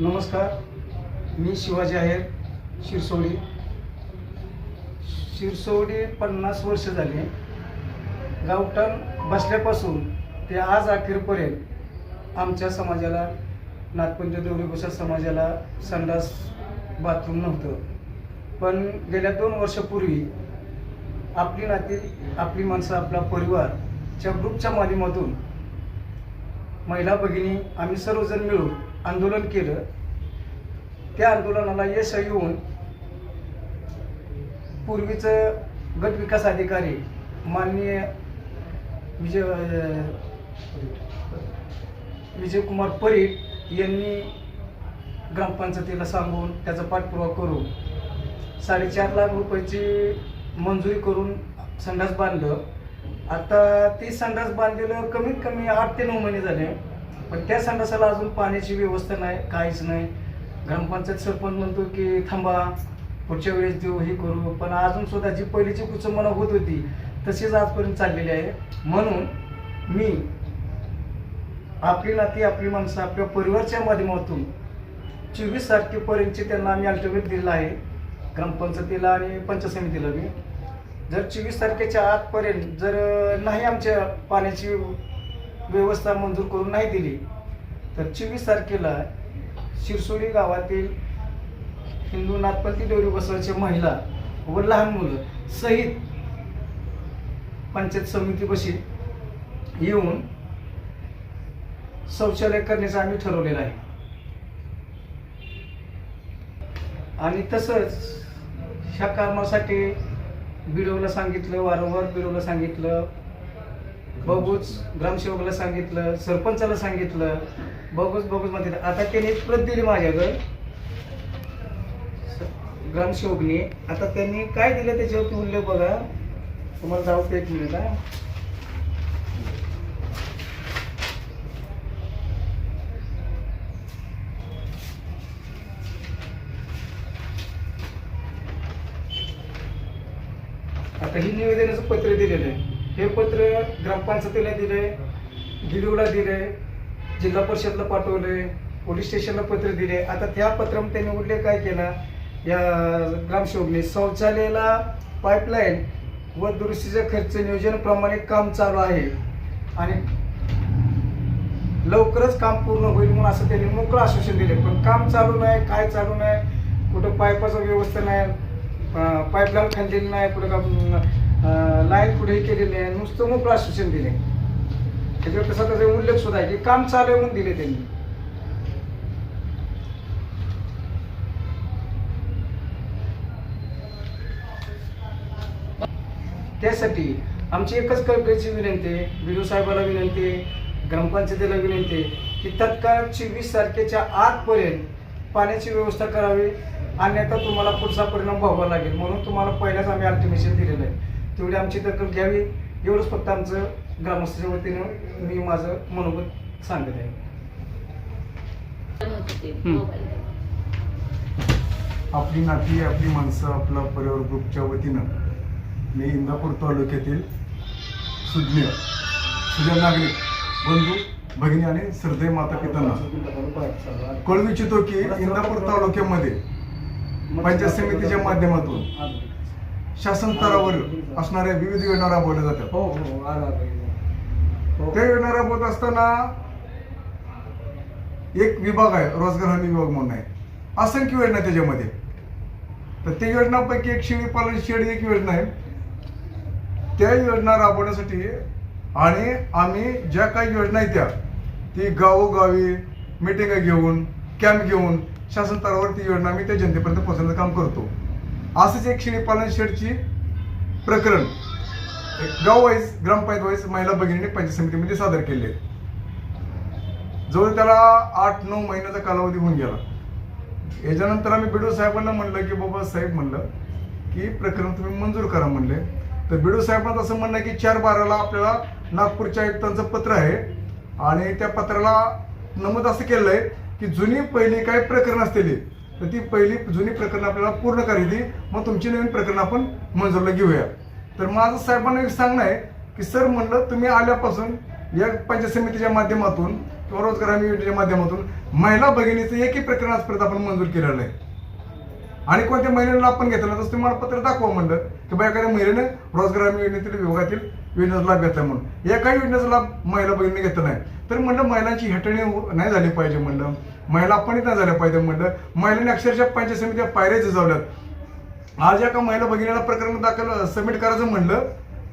नमस्कार मी शिवाजी आहेर शिरसोडी शिरसोडी पन्नास वर्ष झाली. गावठाण बसल्यापासून ते आज अखेरपर्यंत आमच्या समाजाला नागपंच देवरी समाजाला संडास बाथरूम नव्हतं. पण गेल्या दोन वर्षापूर्वी आपली नाती आपली माणसं आपला परिवारच्या ग्रुपच्या माध्यमातून महिला भगिनी आम्ही सर्वजण मिळून आंदोलन केलं. त्या आंदोलनाला यश येऊन पूर्वीचं गट विकास अधिकारी माननीय विजय विजयकुमार परीट यांनी ग्रामपंचायतीला सांगून त्याचा पाठपुरावा करून साडेचार लाख रुपयाची मंजुरी करून संडास बांधलं. आता ती संडास बांधलेलं कमीत कमी आठ ते नऊ महिने झाले. पण त्या संडासाला अजून पाण्याची व्यवस्था नाही काहीच नाही. ग्रामपंचायत सरपंच म्हणतो की थांबा पुढच्या वेळेस देऊ हे करू. पण अजून सुद्धा जी पहिलीची कुचंबना होत होती तशीच आजपर्यंत चाललेली आहे. म्हणून मी आपली नाती आपली माणसं आपल्या परिवारच्या माध्यमातून चोवीस तारखेपर्यंतचे त्यांना आम्ही अल्टिमेट दिलेला आहे. ग्रामपंचायतीला आणि पंचायत मी जर चोवीस तारखेच्या आतपर्यंत जर नाही आमच्या पाण्याची व्यवस्था मंजूर करून नाही दिली तर चोवीस तारखेला शिरसोडी गावातील हिंदू नाथपंथी देवरी बसवायच्या महिला व लहान मुलं सहित पंचायत समितीपाशी येऊन शौचालय करण्याचं आम्ही ठरवलेलं आहे. आणि तसंच ह्या कामासाठी बिडोला सांगितलं वारंवार बिडोला सांगितलं बघूच ग्रामसेवकाला सांगितलं सरपंचाला सांगितलं बघूच बघूच म्हणते आता त्याने एक प्रत दिली माझ्याकडे. ग्रामसेवकने. आता त्यांनी काय दिलं त्याच्यावरती उल्लेख बघा. तुम्हाला जाऊ एक मिनिट हा. आता ही निवेदनाचं पत्र दिलेलं आहे. हे पत्र ग्रामपंचायतीला दिले बिडूला दिले जिल्हा परिषदला पाठवले पोलीस स्टेशनला पत्र दिले आता त्या पत्रामध्ये त्यांनी उल्लेख काय केला? या ग्रामसेवकने शौचालयाला पाईपलाईन व दुरुस्तीचा खर्च नियोजनप्रमाणे काम चालू आहे. आणि लवकरच काम पूर्ण होईल म्हणून असं त्यांनी मोकळं आश्वासन दिले पण काम चालू नाही काय चालू नाही कुठं पाईपाचं व्यवस्था नाही पाईपलाईन खाल्लेली नाही कुठं का लाईन कुठेही केलेली नाही नुसतं मोकळं आश्वासन दिले त्याच्यावर तसा त्याचा उल्लेख सुद्धा आहे की काम चालू आहे म्हणून दिले त्यांनी. त्यासाठी आमची एकच कळकळीची विनंती आहे बिडू साहेबाला विनंती आहे ग्रामपंचायतीला विनंती आहे की तत्काळ चोवीस तारखेच्या आतपर्यंत पाण्याची व्यवस्था करावी. अन्यथा तुम्हाला पुढचा परिणाम भोगावा लागेल. म्हणून तुम्हाला पहिल्याच आम्ही अल्टिमेशन दिलेलं आहे. तेवढी आमची दखल घ्यावी एवढंच फक्त आमचं ग्रामस्थाच्या वतीनं मी माझं मनोगत सांगत आहे. आपली नाती आपली माणसं आपला परिवार ग्रुपच्या वतीनं मी इंदापूर तालुक्यातील सुज्ञ सुजन नागरिक बंधू भगिनी आणि श्रद्धेय माता पितांना कळू इच्छितो की इंदापूर तालुक्यामध्ये पंचायत समितीच्या माध्यमातून शासन स्तरावर असणाऱ्या विविध योजना राबवल्या जातात. हो हो आला हो. त्या योजना राबवत असताना एक विभाग आहे रोजगार हमी विभाग म्हणून आहे. असंख्य योजना आहे त्याच्यामध्ये. तर त्या योजनापैकी एक शेळी पालन शेळी एक योजना आहे. त्या योजना राबवण्यासाठी आणि आम्ही ज्या काही योजना आहेत त्या ती गावोगावी मिटिंग घेऊन कॅम्प घेऊन शासन स्तरावर ती योजना आम्ही त्या जनतेपर्यंत पोहोचण्याचं काम करतो. असंच एक शेळी पालन शेडची प्रकरण. एक गाव वाईज ग्रामपंचायत वाईज महिला भगिनीने पंचायत समितीमध्ये सादर केले जवळ त्याला आठ नऊ महिन्याचा कालावधी होऊन गेला. याच्यानंतर आम्ही बिडो साहेबांना म्हणलं की बाबा साहेब म्हणलं की प्रकरण तुम्ही मंजूर करा म्हणले. तर बिडो साहेबांना असं म्हणणं आहे की चार बाराला आपल्याला नागपूरच्या आयुक्तांचं पत्र आहे. आणि त्या पत्राला नमूद असं केलं आहे की जुनी पहिली काय प्रकरण असलेली तर ती पहिली जुनी प्रकरण आपल्याला पूर्ण करायची मग तुमची नवीन प्रकरण आपण मंजूरला घेऊया. तर माझं साहेबांना एक सांगणं आहे की सर म्हणलं तुम्ही आल्यापासून या पंचायत समितीच्या माध्यमातून किंवा रोजगार हमी योजनेच्या माध्यमातून महिला भगिनीचं एकही प्रकरण आजपर्यंत आपण मंजूर केलेलं नाही. आणि कोणत्या महिलेला लाभ पण घेतला तसं मला पत्र दाखवा म्हणलं की बा एखाद्या महिलेने रोजगार हमी योजनेतील विभागातील योजनेचा लाभ घेतला म्हणून. एकाही योजनेचा लाभ महिला बहिणीने घेतला नाही. तर म्हणलं महिलांची हटणी हो- नाही झाली पाहिजे म्हणलं. महिला अपमानित नाही झाल्या पाहिजे म्हणलं. महिलांनी अक्षरशः पंचायत समित्या पायऱ्या झिजावल्यात. आज एका महिला भगिनीला प्रकरण दाखल सबमिट करायचं म्हणलं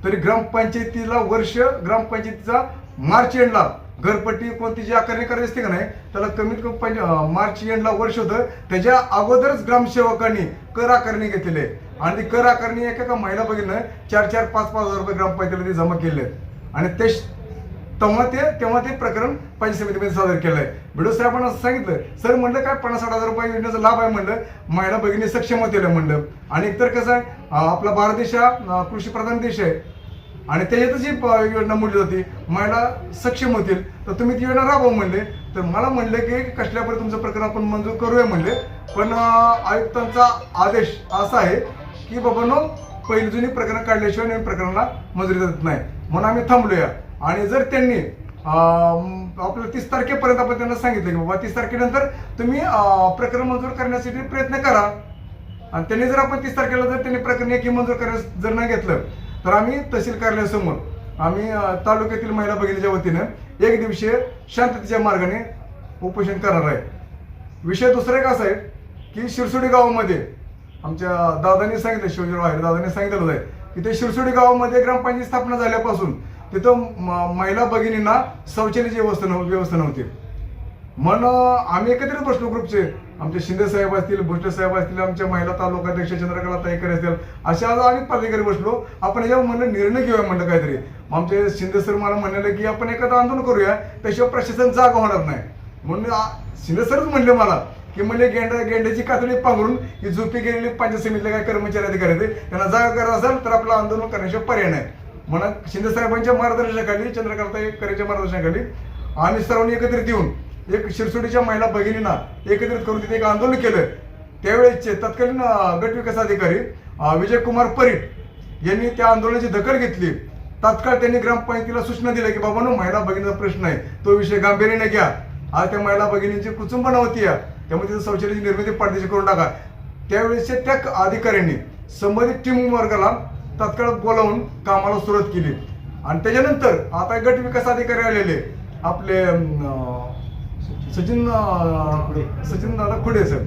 तरी ग्रामपंचायतीला वर्ष ग्रामपंचायतीचा मार्च एंडला घरपट्टी कोणती जी आकारणी करायची असते का नाही त्याला कमीत कमी मार्च एंडला वर्ष होतं. त्याच्या अगोदरच ग्रामसेवकांनी कर आकारणी घेतलेली आहे. आणि ती कर आकारणी एका एका महिला बघितलं चार चार पाच पाच हजार रुपये ग्रामपंचायतीला ते जमा केले आहेत. आणि ते तेव्हा ते तेव्हा ते प्रकरण पंचायत समितीमध्ये सादर केलं आहे. बिडो साहेबांना सांगितलं सर म्हणलं काय पन्नास साठ हजार रुपये योजनेचा लाभ आहे म्हणलं. महिला भगिनी सक्षम होतील म्हणलं. आणि एकतर कसं आहे आपला भारत देश हा कृषीप्रधान कृषी प्रधान देश आहे. आणि त्याच्यातच ही योजना मोडली जाते महिला सक्षम होतील. तर तुम्ही ती योजना राबवा म्हणले. तर मला म्हणले की कसल्यापर्यंत तुमचं प्रकरण आपण मंजूर करूया म्हणले. पण आयुक्तांचा आदेश असा आहे की बाबांनो पहिली जुनी प्रकरण काढल्याशिवाय नवीन प्रकरणाला मंजुरी देत नाही. म्हणून आम्ही थांबलोया. आणि जर त्यांनी आपल्या तीस तारखेपर्यंत आपण त्यांना सांगितलं की बाबा तीस तारखेनंतर तुम्ही प्रकरण मंजूर करण्यासाठी प्रयत्न करा. आणि त्यांनी जर आपण तीस तारखेला जर त्यांनी प्रकरण एक मंजूर करण्यास जर नाही घेतलं तर आम्ही तहसील कार्यालयासमोर आम्ही तालुक्यातील महिला भगिनीच्या वतीनं एक दिवशीय शांततेच्या मार्गाने उपोषण करणार आहे. विषय दुसरा एक असा आहे की शिरसोडी गावामध्ये आमच्या दादांनी सांगितलं शिवजीराव आहे दादांनी सांगितलं आहे की ते शिरसोडी गावामध्ये ग्रामपंचायत स्थापना झाल्यापासून तिथं म- महिला भगिनींना शौचालयाची व्यवस्था नव्ह व्यवस्था नव्हती. म्हणून आम्ही एकत्रित बसलो ग्रुपचे. आमचे शिंदे साहेब असतील भुष्टे साहेब असतील आमच्या महिला तालुकाध्यक्ष चंद्रकला ताईकर असतील अशा आज अनेक पदाधिकारी बसलो. आपण याच्यावर म्हणलं निर्णय घेऊया म्हणलं काहीतरी. आमचे शिंदे सर मला म्हणाले की आपण एखादं आंदोलन करूया त्याशिवाय प्रशासन जागा होणार नाही. म्हणून शिंदे सरच म्हणले मला की म्हणले गेंडा गेंड्याची कातडी पांघरून ही झोपी गेलेली पंचायत समितीतले काही कर्मचारी अधिकारी होते त्यांना जागा करत असेल तर आपलं आंदोलन करण्याशिवाय पर्याय नाही. म्हणून शिंदे साहेबांच्या मार्गदर्शनाखाली चंद्रकांत करेच्या मार्गदर्शनाखाली आम्ही सर्वांनी एकत्रित येऊन एक शिरसोडीच्या महिला भगिनींना एकत्रित करून तिथे एक आंदोलन केलं त्यावेळेसचे तत्कालीन गट विकास अधिकारी विजयकुमार परीट यांनी त्या आंदोलनाची दखल घेतली. तात्काळ त्यांनी ग्रामपंचायतीला सूचना दिल्या की बाबांनो महिला भगिनीचा प्रश्न आहे. तो विषय गांभीर्याने घ्या. आज त्या महिला भगिनींची कुचुंब नव्हती या. त्यामुळे तिथं शौचालयाची निर्मिती पडदेशी करून टाका. त्यावेळेसच्या त्या अधिकाऱ्यांनी संबंधित टीम वर्गाला तात्काळ बोलावून कामाला सुरुवात केली. आणि त्याच्यानंतर आता गट विकास अधिकारी आलेले. आपले सचिन अं, सचिन दादा खुडे सर?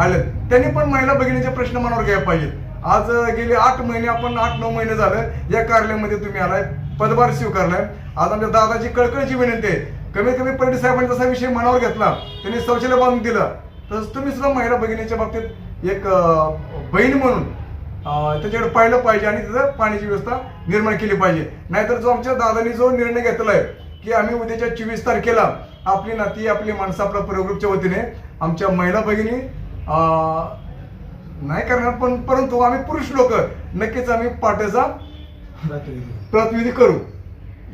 आले त्यांनी पण महिला भगिनीचे प्रश्न मनावर घ्यायला पाहिजे आज गेले आठ महिने आपण आठ नऊ महिने झालं. या कार्यालयामध्ये तुम्ही आलाय. पदभार स्वीकारलाय. आज आमच्या दादाची कळकळीची विनंती आहे. कमीत कमी पंडित साहेबांनी जसा विषय मनावर घेतला त्यांनी शौचालय बांधून दिलं. तसंच तुम्ही सुद्धा महिला भगिनीच्या बाबतीत एक बहीण म्हणून त्याच्याकडे पाहिलं पाहिजे आणि तिथं पाण्याची व्यवस्था निर्माण केली पाहिजे. नाहीतर जो आमच्या दादांनी जो निर्णय घेतला आहे की आम्ही उद्याच्या चोवीस तारखेला आपली नाती आपली माणसं आपल्या प्रग्रुपच्या वतीने आमच्या महिला भगिनी नाही करणार पण परंतु आम्ही पुरुष लोक नक्कीच आम्ही पाट्याचा प्रतिनिधी करू.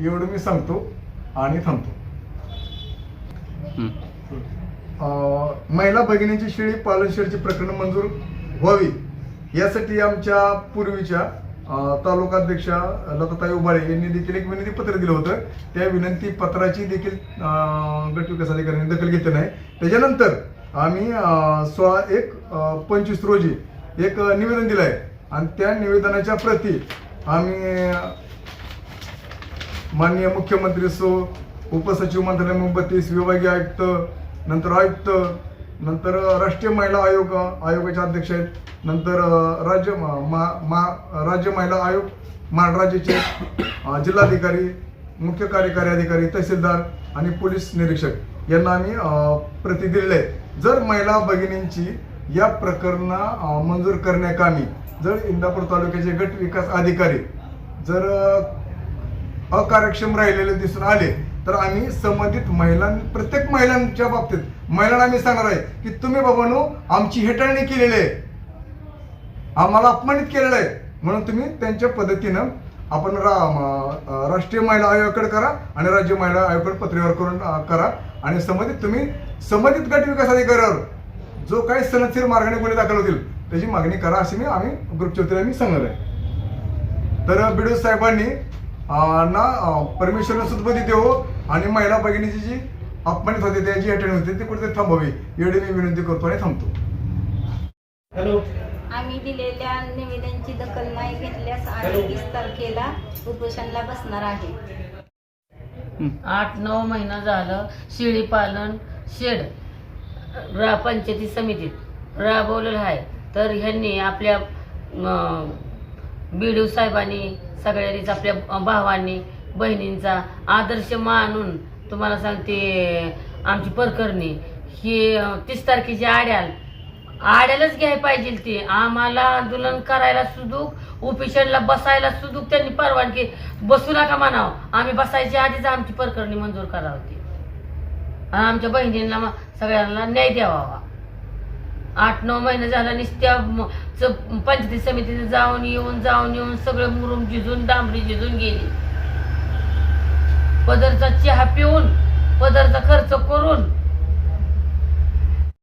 एवढं मी सांगतो आणि थांबतो. महिला भगिनींची शेळी पालन शेळीची प्रकरण मंजूर व्हावी यासाठी आमच्या पूर्वीच्या तालुकाध्यक्षा लताताई उबाळे यांनी देखील एक विनंती पत्र दिलं होतं. त्या विनंती पत्राची देखील अं, गट विकास अधिकाऱ्यांनी दखल घेतली नाही. त्याच्यानंतर आम्ही सोळा एक पंचवीस रोजी एक निवेदन दिलं आहे. आणि त्या निवेदनाच्या प्रती आम्ही माननीय मुख्यमंत्री सो उपसचिव मंत्रालय मुंबतीस विभागीय आयुक्त नंतर आयुक्त नंतर राष्ट्रीय महिला आयोग आयोगाचे अध्यक्ष आहेत. नंतर राज्य म- मा- मा- राज्य महिला आयोग महाराष्ट्र जिल्हाधिकारी मुख्य कार्यकारी अधिकारी तहसीलदार आणि पोलीस निरीक्षक यांना आम्ही प्रति दिलेले आहे जर महिला भगिनींची या प्रकरणा मंजूर करण्याकामी जर इंदापूर तालुक्याचे गट विकास अधिकारी जर अकार्यक्षम राहिलेले दिसून आले तर आम्ही संबंधित महिलां प्रत्येक महिलांच्या बाबतीत महिलांना आम्ही सांगणार आहे की तुम्ही बाबांनो आमची हेटाळणी केलेली आहे. आम्हाला अपमानित केलेलं आहे. म्हणून तुम्ही त्यांच्या पद्धतीनं आपण रा राष्ट्रीय महिला आयोगाकडे करा आणि राज्य महिला आयोगाकडे पत्रव्यवहार करून करा. आणि संबंधित तुम्ही संबंधित गट विकास अधिकाऱ्यावर जो काही सनदशीर मार्गाने गुन्हे दाखल होतील त्याची मागणी करा अशी मी आम्ही ग्रुपच्या वतीला मी सांगणार आहे. तर बिडू साहेबांनी ना परमेश्वर परमेश्वरला सुदबुद्धी देवो हो. आणि महिला भगिनीची जी अपमानित होते त्याची अटेंड होते ते कुठेतरी थांबावे. एवढी मी विनंती करतो आणि थांबतो. हॅलो. आम्ही दिलेल्या निवेदनची दखल नाही घेतल्यास आम्ही वीस तारखेला उपोषणला बसणार आहे. आठ नऊ महिना झालं शेळी पालन शेड रा पंचायती समितीत राबवलेलं आहे. तर ह्यांनी आपल्या बी डी साहेबांनी सगळ्यांनीच आपल्या भावांनी बहिणींचा आदर्श मानून तुम्हाला सांगते आमची परकरणी. ही तीस तारखेची आड्याल. आड्यालाच घ्यायला पाहिजे ते. आम्हाला आंदोलन करायला सुदूक उपिशनला बसायला सुदूक त्यांनी परवानगी बसू नका म्हणावं. आम्ही बसायच्या आधीच आमची परकरणी मंजूर करावती आणि आमच्या बहिणींना सगळ्यांना न्याय द्यावा. आठ नऊ महिने झाला निस्त्या पंचायती समितीने जाऊन येऊन जाऊन येऊन सगळं मुरुम झिजून डांबरी झिजून गेली. पदरचा चहा पिऊन पदरचा खर्च करून